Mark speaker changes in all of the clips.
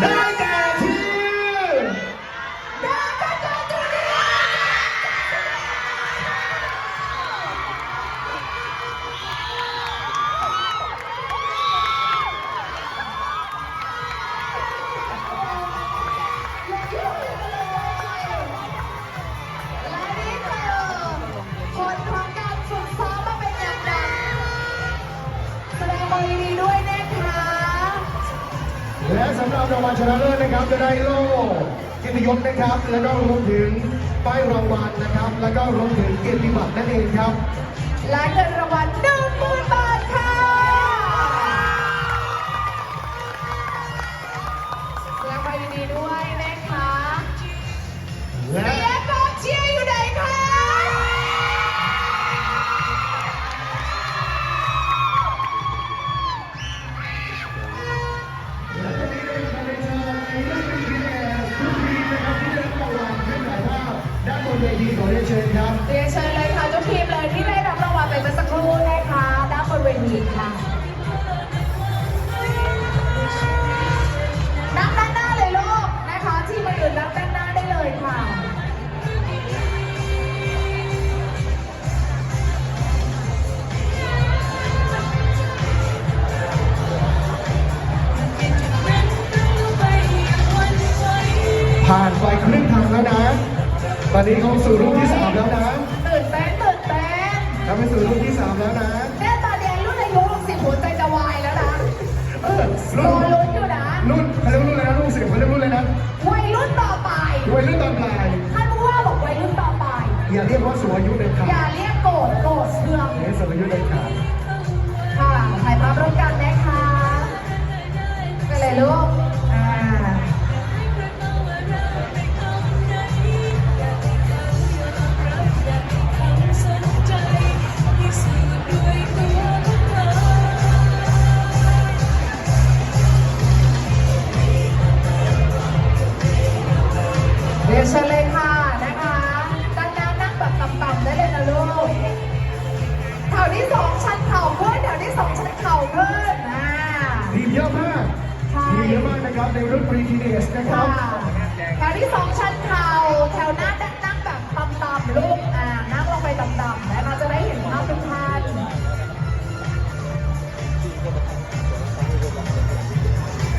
Speaker 1: ไำหรับรางวัลชนะเลิศนะครับจะได้โล่กิติยศนะครับ แล้วก็รวมถึงป้ายรางวัลนะครับ แล้วก็รวมถึงเกียรติบัตรนั่นเองครับ
Speaker 2: และเงินรางวัลหนึ่งหมื่นบาทค่ะแสดงความยินดีด้วย เว
Speaker 1: ทีขอเรียนเชิญครับ
Speaker 2: เรียนเชิญ
Speaker 1: ตอนนี้เขาสู่รุ่นที่สามแล้วนะ
Speaker 2: ตื่นเต้นตื่นเต้น
Speaker 1: เขาไปสู่รุ่นที่สามแล้วนะ
Speaker 2: แม่ตอนนี้รุ่นอายุ60หัวใจจะวายแล้วนะ
Speaker 1: เออ
Speaker 2: ร
Speaker 1: รุ่
Speaker 2: อนลุ้นอยู่นะ
Speaker 1: รุ่นเขาเรียกรุ่นอะไรนะรุ่นสิบเขาเรียกรุ่นอะไรนะ
Speaker 2: วัยรุ่นต่อไป
Speaker 1: วัยรุ่นตอนปลาย
Speaker 2: ท่านผู้ว่าบอกวัยรุ่นต่อไป
Speaker 1: อย่าเรียกว่าสูงอายุเด็ดขา
Speaker 2: อย่า
Speaker 1: ด
Speaker 2: เรียกโกรธโกรธเคือง
Speaker 1: เรียกสูงอายุเด็ดขาด
Speaker 2: ค่ะถ่ายภาพร่วม นะครับใน
Speaker 1: รุ่นปรีทีเนสนะครับ
Speaker 2: แถวที่สองชันเข่าแถวหน้านั่งนั่งแบบต่ำๆลูกอ่านั่งลงไปต่ำๆนะคะจะได้เห็นภาพทุกท่าน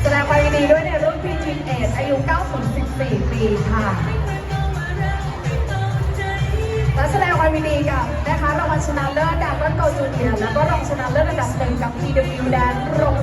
Speaker 2: แสดงความยินดีด้วยในรุ่นพีทีเอสอายุ 9-14 ปีค่ะและแสดงความยินดีกับนะคะรางวัลชนะเลิศดาวน์โกจูเนียร์แล้วก็รองชนะเลิศอันดับหนึ่งกับ PW แดนโรง